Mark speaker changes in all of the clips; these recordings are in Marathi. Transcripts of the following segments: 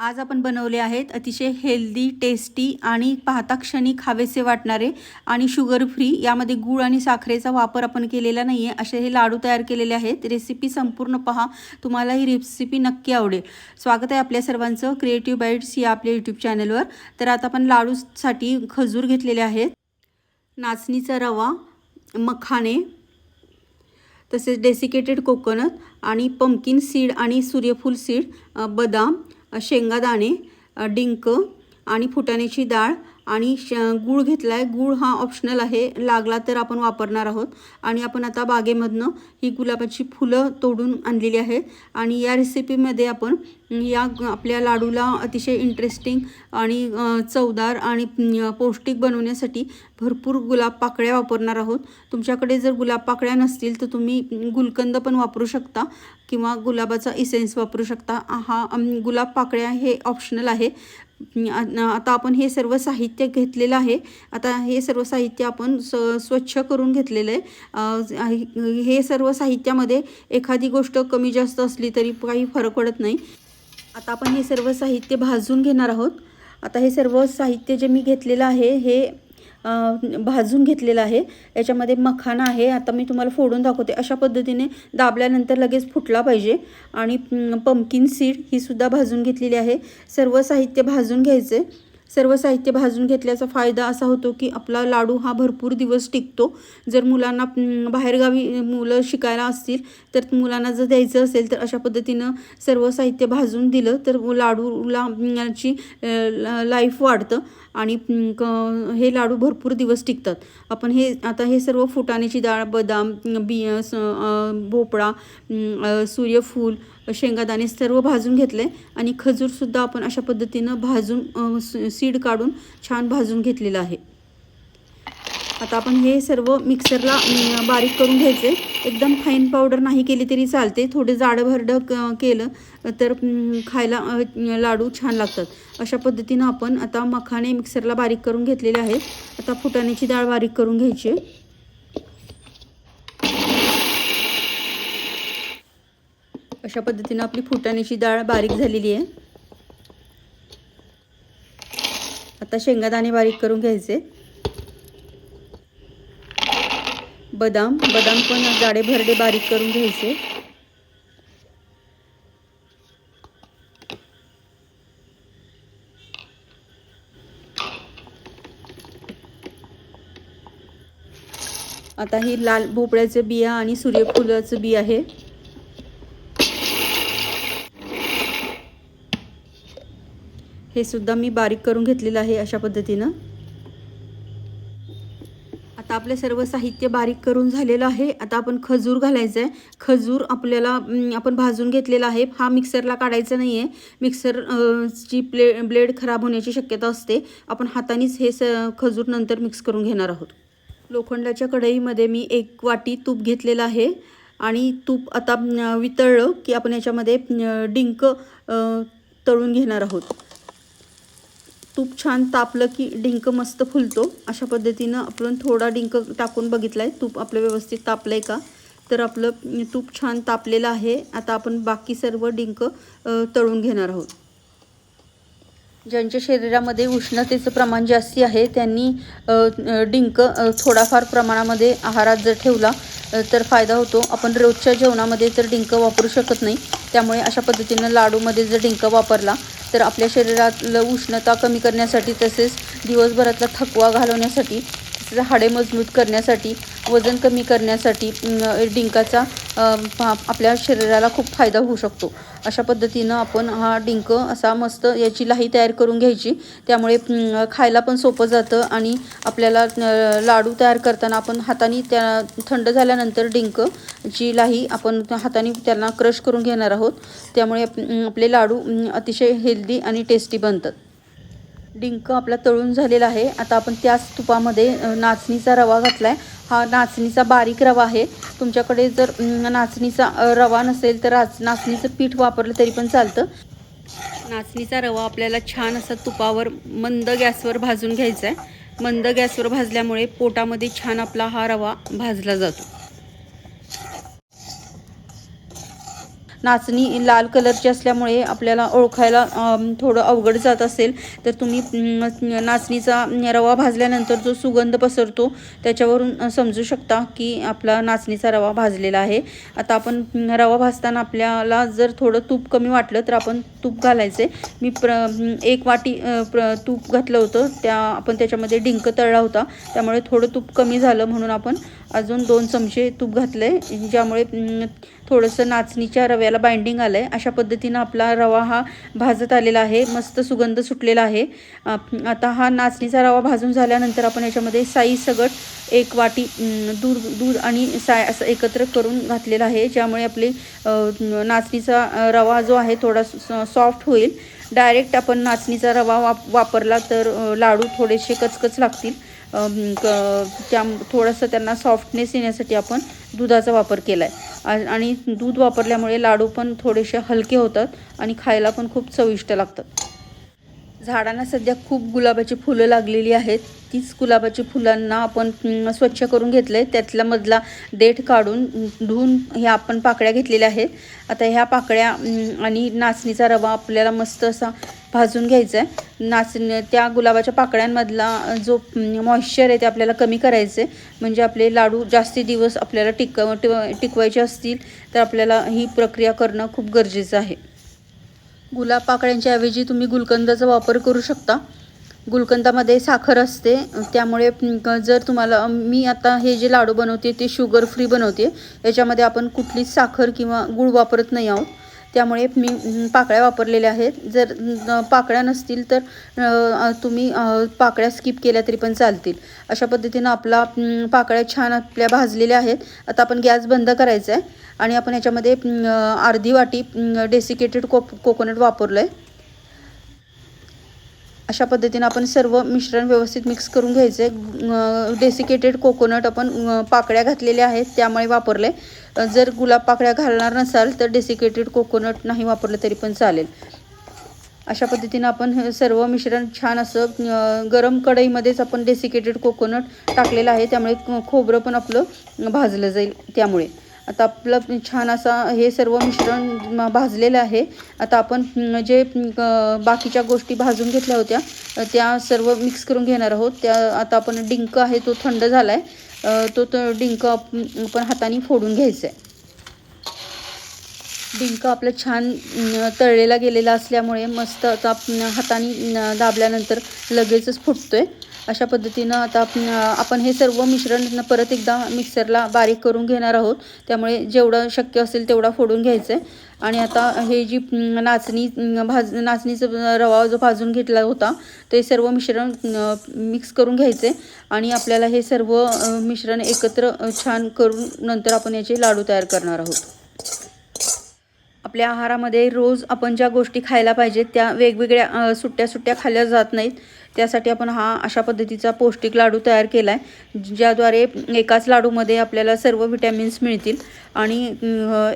Speaker 1: आज आपण बनवले आहेत अतिशय हेल्दी टेस्टी आणि पाहता क्षणी खावेसे वाटणारे आणि शुगर फ्री यामध्ये गूळ आणि साखरेचा वापर आपण केलेला नाही आहे असे हे लाडू तयार केलेले आहेत. रेसिपी संपूर्ण पहा. तुम्हाला ही रेसिपी नक्की आवडेल. स्वागत आहे आपल्या सर्वांचं क्रिएटिव्ह बाईट्स या आपल्या यूट्यूब चॅनलवर तर आता आपण लाडूसाठी खजूर घेतलेले आहेत. नाचणीचा रवा मखाने तसेच डेसिकेटेड कोकोनट आणि पंकिन सीड आणि सूर्यफूल सीड बदाम शेंगादाणे डिंक आणि फुटाण्याची डाळ आणि श गूळ घेतला आहे गूळ हा ऑप्शनल आहे. लागला तर आपण वापरणार आहोत. आणि आपण आता बागेमधनं ही गुलाबाची फुलं तोडून आणलेली आहेत. आणि या रेसिपीमध्ये आपण या आपल्या लाडूला अतिशय इंटरेस्टिंग आणि चवदार आणि पौष्टिक बनवण्यासाठी भरपूर गुलाब पाकळ्या वापरणार आहोत. तुमच्याकडे जर गुलाब पाकळ्या नसतील तर तुम्ही गुलकंद पण वापरू शकता किंवा गुलाबाचा इसेन्स वापरू शकता. हा गुलाब पाकळ्या हे ऑप्शनल आहे. आता आपण हे सर्व साहित्य घेतलेलं आहे. आता हे सर्व साहित्य आपण स स्वच्छ करून घेतलेलं आहे. हे सर्व साहित्यामध्ये एखादी गोष्ट कमी जास्त असली तरी काही फरक पडत नाही. आता आपण हे सर्व साहित्य भाजून घेणार आहोत. आता हे सर्व साहित्य जे मी घेतलेलं आहे हे भाजून घेतलेलं आहे. याच्यामध्ये मखाना आहे. आता मी तुम्हाला फोडून दाखवते. अशा पद्धतीने दाबल्यानंतर लगेच फुटला पाहिजे. आणि पंपकिन सीड ही सुद्धा भाजून घेतलेली आहे. सर्व साहित्य भाजून घ्यायचे. सर्व साहित्य भाजून घेतल्याचा फायदा असा होतो की आपला लाडू हा भरपूर दिवस टिकतो. जर मुलांना बाहेरगावी मुलं शिकायला असतील तर मुलांना जर द्यायचं असेल तर अशा पद्धतीनं सर्व साहित्य भाजून दिलं तर लाडूला ची लाईफ वाढतं आणि क- हे लाडू भरपूर दिवस टिकतात. आपण हे आता हे सर्व फुटाण्याची डाळ बदाम बिया भोपळा सूर्यफूल शेंगादाणे सर्व भाजून घेतले आणि खजूरसुद्धा आपण अशा पद्धतीनं भाजून सीड काढून छान भाजून घेतलेलं आहे. आता आपण हे सर्व मिक्सरला बारीक करून घ्यायचे. एकदम फाईन पावडर नाही केली तरी चालते. थोडे जाडं भरडं केलं तर खायला लाडू छान लागतात. अशा पद्धतीनं आपण आता मखाणे मिक्सरला बारीक करून घेतलेले आहेत. आता फुटाण्याची डाळ बारीक करून घ्यायची. अशा पद्धतीनं आपली फुटाण्याची डाळ बारीक झालेली आहे. आता शेंगादाणे बारीक करून घ्यायचे. बदाम बदाम पण जाडे भरडे बारीक करून घ्यायचे. आता ही लाल भोपळ्याचं बिया आणि सूर्यफुलाचं बी आहे. हे सुद्धा मी बारीक करून घेतलेलं आहे अशा पद्धतीनं. आता आपले सर्व साहित्य बारीक करून झालेलं आहे. आता आपण खजूर घालायचं आहे खजूर आपल्याला आपण भाजून घेतलेला आहे. हा मिक्सरला काढायचा नाही आहे मिक्सर ची प्ले ब्लेड खराब होण्याची शक्यता असते. आपण हातानेच हे स खजूर नंतर मिक्स करून घेणार आहोत. लोखंडाच्या कढईमध्ये मी एक वाटी तूप घेतलेलं आहे. आणि तूप आता वितळलं की आपण याच्यामध्ये डिंक तळून घेणार आहोत. तूप छान तापलं की डिंक मस्त फुलतो. अशा पद्धतीनं आपण थोडा डिंक टाकून बघितला आहे तूप आपलं व्यवस्थित तापलं आहे का? तर आपलं तूप छान तापलेलं आहे. आता आपण बाकी सर्व डिंक तळून घेणार आहोत. ज्यांच्या शरीरामध्ये उष्णतेचं प्रमाण जास्ती आहे त्यांनी डिंक थोडाफार प्रमाणामध्ये आहारात जर ठेवला तर फायदा होतो. आपण रोजच्या जेवणामध्ये तर डिंक वापरू शकत नाही. त्यामुळे अशा पद्धतीनं लाडूमध्ये जर डिंक वापरला तर आपल्या शरीरातलं उष्णता कमी करण्यासाठी तसेच दिवसभरातला थकवा घालवण्यासाठी हाडे मजबूत करण्यासाठी वजन कमी करण्यासाठी डिंकाचा पा- आपल्या शरीराला खूप फायदा होऊ शकतो. अशा पद्धतीनं आपण हा डिंक असा मस्त याची लाही तयार करून घ्यायची. त्यामुळे खायला पण सोपं जातं आणि आपल्याला लाडू तयार करताना आपण हाताने त्या थंड झाल्यानंतर डिंक जी लाही आपण हाताने त्यांना क्रश करून घेणार आहोत. त्यामुळे आपले लाडू अतिशय हेल्दी आणि टेस्टी बनतात. डिंक आपला तळून झालेला आहे. आता आपण त्याच तुपामध्ये नाचणीचा रवा घातला आहे हा नाचणीचा बारीक रवा आहे. तुमच्याकडे जर नाचणीचा रवा नसेल तर नाचणीचं पीठ वापरलं तरी पण चालतं. नाचणीचा रवा आपल्याला छान असा तुपावर मंद गॅसवर भाजून घ्यायचा आहे मंद गॅसवर भाजल्यामुळे पोटामध्ये छान आपला हा रवा भाजला जातो. नाचणी लाल कलरची असल्यामुळे आपल्याला ओळखायला थोडं अवघड जात असेल. तर तुम्ही नाचणीचा रवा भाजल्यानंतर जो सुगंध पसरतो त्याच्यावरून समजू शकता की आपला नाचणीचा रवा भाजलेला आहे. आता आपण रवा भाजताना आपल्याला जर थोडं तूप कमी वाटलं तर आपण तूप घालायचे. मी प्र एक वाटी प्र तूप घातलं होतं. त्या आपण त्याच्यामध्ये डिंक तळला होता. त्यामुळे थोडं तूप कमी झालं म्हणून आपण अजून दोन चमचे तूप घातलं आहे ज्यामुळे थोडंसं नाचणीच्या रव्याला बाइंडिंग आलं आहे अशा पद्धतीनं आपला रवा हा भाजत आलेला आहे मस्त सुगंध सुटलेला आहे. आता हा नाचणीचा रवा भाजून झाल्यानंतर आपण याच्यामध्ये साई सगट एक वाटी दूध दूध आणि साय असं एकत्र करून घातलेलं आहे. ज्यामुळे आपली नाचणीचा रवा जो आहे थोडा सॉफ्ट होईल. डायरेक्ट आपण नाचणीचा रवा वाप वापरला तर लाडू थोडेसे कचकच लागतील. त्या थोडंसं त्यांना सॉफ्टनेस येण्यासाठी आपण दुधाचा वापर केला आहे आणि दूध वापरल्यामुळे लाडू पण थोडेसे हलके होतात आणि खायला पण खूप चविष्ट लागतात. झाडांना सध्या खूप गुलाबाची फुलं लागलेली आहेत. तीच गुलाबाची फुलांना आपण स्वच्छ करून घेतलं आहे त्यातला मधला देठ काढून धुवून ह्या आपण पाकळ्या घेतलेल्या आहेत. आता ह्या पाकळ्या आणि नाचणीचा रवा आपल्याला मस्त असा भाजून घ्यायचं आहे नाचण्या त्या गुलाबाच्या पाकळ्यांमधला जो मॉइश्चर आहे ते आपल्याला कमी करायचं आहे म्हणजे आपले लाडू जास्ती दिवस आपल्याला टिकव टिक टिकवायचे असतील तर आपल्याला ही प्रक्रिया करणं खूप गरजेचं आहे. गुलाब पाकळ्यांच्या ऐवजी तुम्ही गुलकंदाचा वापर करू शकता. गुलकंदामध्ये साखर असते. त्यामुळे जर तुम्हाला मी आता हे जे लाडू बनवते ते शुगर फ्री बनवते. याच्यामध्ये आपण कुठलीच साखर किंवा गूळ वापरत नाही आहोत. त्यामुळे मी पाकळ्या वापरलेल्या आहेत. जर पाकळ्या नसतील तर तुम्ही पाकळ्या स्किप केल्या तरी पण चालतील. अशा पद्धतीनं आपला पाकळ्या छान आपल्या भाजलेल्या आहेत. आता आपण गॅस बंद करायचा आहे आणि आपण याच्यामध्ये अर्धी वाटी डेसिकेटेड को कोकोनट वापरलं आहे अशा पद्धतीनं आपण सर्व मिश्रण व्यवस्थित मिक्स करून घ्यायचं आहे डेसिकेटेड कोकोनट आपण पाकळ्या घातलेल्या आहेत त्यामुळे वापरले आहे जर गुलाब पाकळ्या घालणार नसाल तर डेसिकेटेड कोकोनट नाही वापरलं तरी पण चालेल. अशा पद्धतीनं आपण हे सर्व मिश्रण छान असं गरम कढईमध्येच आपण डेसिकेटेड कोकोनट टाकलेलं आहे. त्यामुळे खोबरं पण आपलं भाजलं जाईल त्यामुळे. आता आपलं छान असा हे सर्व मिश्रण भाजलेलं आहे. आता आपण जे बाकीच्या गोष्टी भाजून घेतल्या होत्या त्या सर्व मिक्स करून घेणार आहोत. त्या आता आपण डिंक आहे तो थंड झाला आहे तो तो डिंक आपण हाताने फोडून घ्यायचा आहे डिंक आपलं छान तळलेला गेलेला असल्यामुळे मस्त आता हाताने दाबल्यानंतर लगेचच फुटतो आहे अशा पद्धतीनं आता आपण आपण हे सर्व मिश्रण परत एकदा मिक्सरला बारीक करून घेणार आहोत. त्यामुळे जेवढं शक्य असेल तेवढा फोडून घ्यायचं आहे आणि आता हे जी नाचणी भाज नाचणीचा रवा जो भाजून घेतला होता ते सर्व मिश्रण मिक्स करून घ्यायचे आणि आपल्याला हे सर्व मिश्रण एकत्र छान करून नंतर आपण याचे लाडू तयार करणार आहोत. आपल्या आहारामध्ये रोज आपण ज्या गोष्टी खायला पाहिजेत त्या वेगवेगळ्या सुट्ट्या सुट्ट्या खाल्ल्या जात नाहीत. त्यासाठी आपण हा अशा पद्धतीचा पौष्टिक लाडू तयार केला आहे ज्याद्वारे एकाच लाडूमध्ये आपल्याला सर्व व्हिटॅमिन्स मिळतील. आणि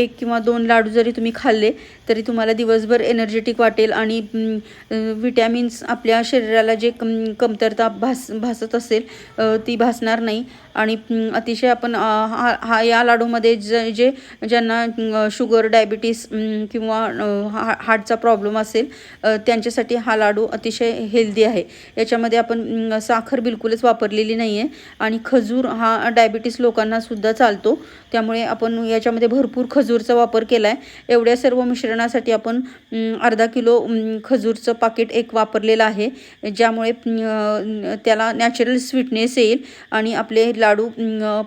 Speaker 1: एक किंवा दोन लाडू जरी तुम्ही खाल्ले तरी तुम्हाला दिवसभर एनर्जेटिक वाटेल आणि व्हिटॅमिन्स आपल्या शरीराला जे कम कमतरता भास भासत असेल ती भासणार नाही. आणि अतिशय आपण हा हा या लाडूमध्ये ज जे ज्यांना शुगर डायबिटीस किंवा हा हार्टचा प्रॉब्लेम असेल त्यांच्यासाठी हा लाडू अतिशय हेल्दी आहे. याच्यामध्ये आपण साखर बिलकुलच वापरलेली नाही आहे आणि खजूर हा डायबिटीस लोकांनासुद्धा चालतो. त्यामुळे आपण याच्यामध्ये भरपूर खजूरचा वापर केला आहे एवढ्या सर्व मिश्रणासाठी आपण अर्धा किलो खजूरचं पाकिट एक वापरलेलं आहे ज्यामुळे त्याला नॅचरल स्वीटनेस येईल आणि आपले लाडू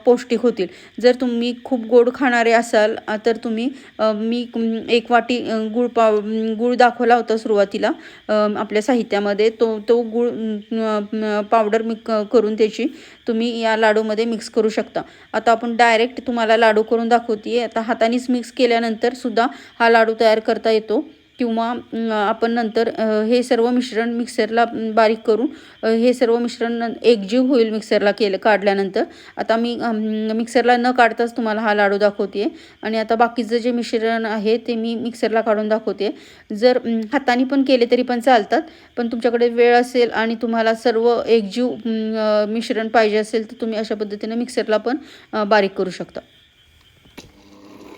Speaker 1: पौष्टिक होतील. जर तुम्ही खूप गोड खाणारे असाल तर तुम्ही मी एक वाटी गुळ पाव गुळ दाखवला होता सुरुवातीला आपल्या साहित्यामध्ये. तो तो गुळ पावडर मिक करून त्याची तुम्ही या लाडूमध्ये मिक्स करू शकता. आता आपण डायरेक्ट तुम्हाला लाडू करून दाखवते आता हातानेच मिक्स केल्यानंतर सुद्धा हा लाडू तयार करता येतो. किंवा आपण नंतर हे सर्व मिश्रण मिक्सरला बारीक करून हे सर्व मिश्रण एकजीव होईल मिक्सरला केलं काढल्यानंतर. आता मी मिक्सरला न काढताच तुम्हाला हा लाडू दाखवते आणि आता बाकीचं जे मिश्रण आहे ते मी मिक्सरला काढून दाखवते जर हाताने पण केले तरी पण चालतात पण तुमच्याकडे वेळ असेल आणि तुम्हाला सर्व एकजीव मिश्रण पाहिजे असेल तर तुम्ही अशा पद्धतीने मिक्सरला पण बारीक करू शकता.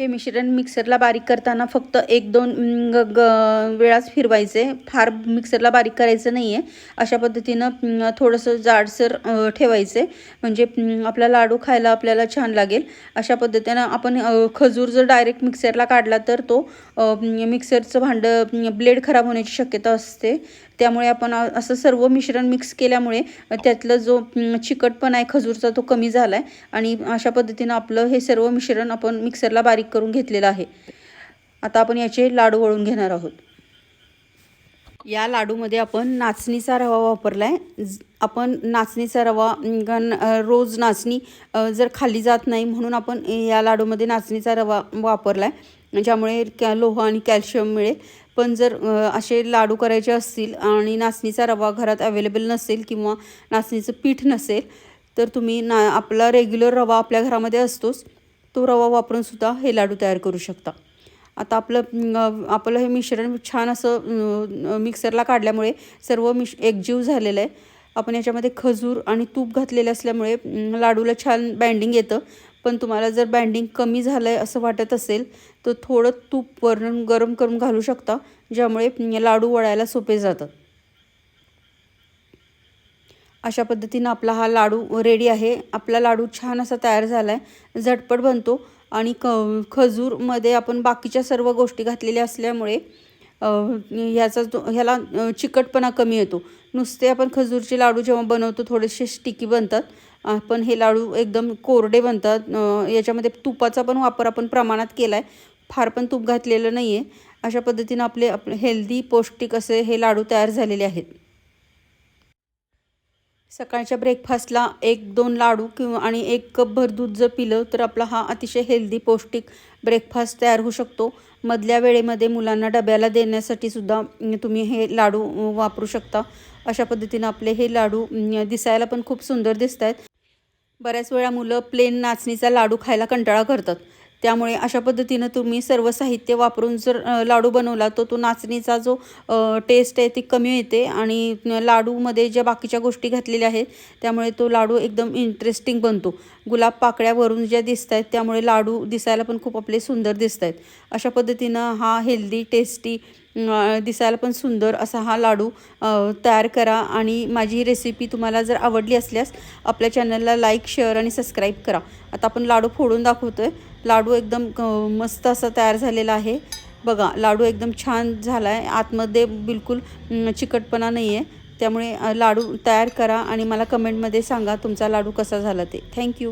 Speaker 1: हे मिश्रण मिक्सरला बारीक करताना फक्त एक दोन ग ग- वेळाच फिरवायचे. फार मिक्सरला बारीक करायचं नाही आहे अशा पद्धतीनं थोडंसं जाडसर ठेवायचे. म्हणजे आपला लाडू खायला आपल्याला छान लागेल. अशा पद्धतीनं आपण खजूर जर डायरेक्ट मिक्सरला काढला तर तो मिक्सरचं भांडं ब्लेड खराब होण्याची शक्यता असते. त्यामुळे आपण असं सर्व मिश्रण मिक्स केल्यामुळे त्यातलं जो चिकटपण चिकटपणा आहे खजूरचा तो कमी झाला आहे आणि अशा पद्धतीनं आपलं हे सर्व मिश्रण आपण मिक्सरला बारीक करून घेतलेलं आहे. आता आपण याचे लाडू वळून घेणार आहोत. या लाडूमध्ये आपण नाचणीचा रवा वापरला आहे आपण नाचणीचा रवा गण रोज नाचणी जर खाल्ली जात नाही म्हणून आपण या लाडूमध्ये नाचणीचा रवा वापरला आहे ज्यामुळे कॅ लोह आणि कॅल्शियम मिळेल पण जर असे लाडू करायचे असतील आणि नाचणीचा रवा घरात अवेलेबल नसेल किंवा नाचणीचं पीठ नसेल तर तुम्ही ना आपला रेग्युलर रवा आपल्या घरामध्ये असतोच. तो रवा वापरून सुद्धा हे लाडू तयार करू शकता. आता आपलं आपलं हे मिश्रण छान असं मिक्सरला काढल्यामुळे सर्व मिश एकजीव झालेलं आहे. आपण याच्यामध्ये खजूर आणि तूप घातलेलं असल्यामुळे लाडूला छान बँडिंग येतं. पण तुम्हाला जर बँडिंग कमी झालं आहे असं वाटत असेल तर थोडं तूप वरून गरम करून घालू शकता ज्यामुळे लाडू वळायला सोपे जातात अशा पद्धतीनं आपला हा लाडू रेडी आहे. आपला लाडू छान असा तयार झाला आहे झटपट बनतो आणि क खजूरमध्ये आपण बाकीच्या सर्व गोष्टी घातलेल्या असल्यामुळे ह्याचा जो ह्याला चिकटपणा कमी येतो. नुसते आपण खजूरचे लाडू जेव्हा बनवतो थोडेसे स्टिकी बनतात. पण हे लाडू एकदम कोरडे बनतात. याच्यामध्ये तुपाचा पण वापर आपण प्रमाणात केला आहे फार पण तूप घातलेलं नाही आहे अशा पद्धतीनं आपले आपले हेल्दी पौष्टिक असे हे लाडू तयार झालेले आहेत. सकाळच्या ब्रेकफास्टला एक दोन लाडू किंवा आणि एक कपभर दूध जर पिलं तर आपला हा अतिशय हेल्दी पौष्टिक ब्रेकफास्ट तयार होऊ शकतो. मधल्या वेळेमध्ये मुलांना डब्याला देण्यासाठी सुद्धा तुम्ही हे लाडू वापरू शकता. अशा पद्धतीनं आपले हे लाडू दिसायला पण खूप सुंदर दिसत आहेत बऱ्याच वेळा मुलं प्लेन नाचणीचा लाडू खायला कंटाळा करतात. त्यामुळे अशा पद्धतीनं तुम्ही सर्व साहित्य वापरून जर लाडू बनवला तर तो नाचणीचा जो टेस्ट आहे ती कमी येते आणि लाडूमध्ये ज्या बाकीच्या गोष्टी घातलेल्या आहेत त्यामुळे तो लाडू एकदम इंटरेस्टिंग बनतो. गुलाब पाकळ्यावरून ज्या दिसत आहेत त्यामुळे लाडू दिसायला पण खूप आपले सुंदर दिसत आहेत अशा पद्धतीनं हा हेल्दी टेस्टी दिसायला पण सुंदर असा हा लाडू तयार करा. आणि माझी ही रेसिपी तुम्हाला जर आवडली असल्यास आपल्या चॅनलला लाईक शेअर आणि सबस्क्राईब करा. आता आपण लाडू फोडून दाखवतो आहे लाडू एकदम मस्त असा तयार झालेला आहे. बघा लाडू एकदम छान झाला आहे आतमध्ये बिलकुल चिकटपणा नाही आहे त्यामुळे लाडू तयार करा आणि मला कमेंटमध्ये सांगा तुमचा लाडू कसा झाला ते. थँक्यू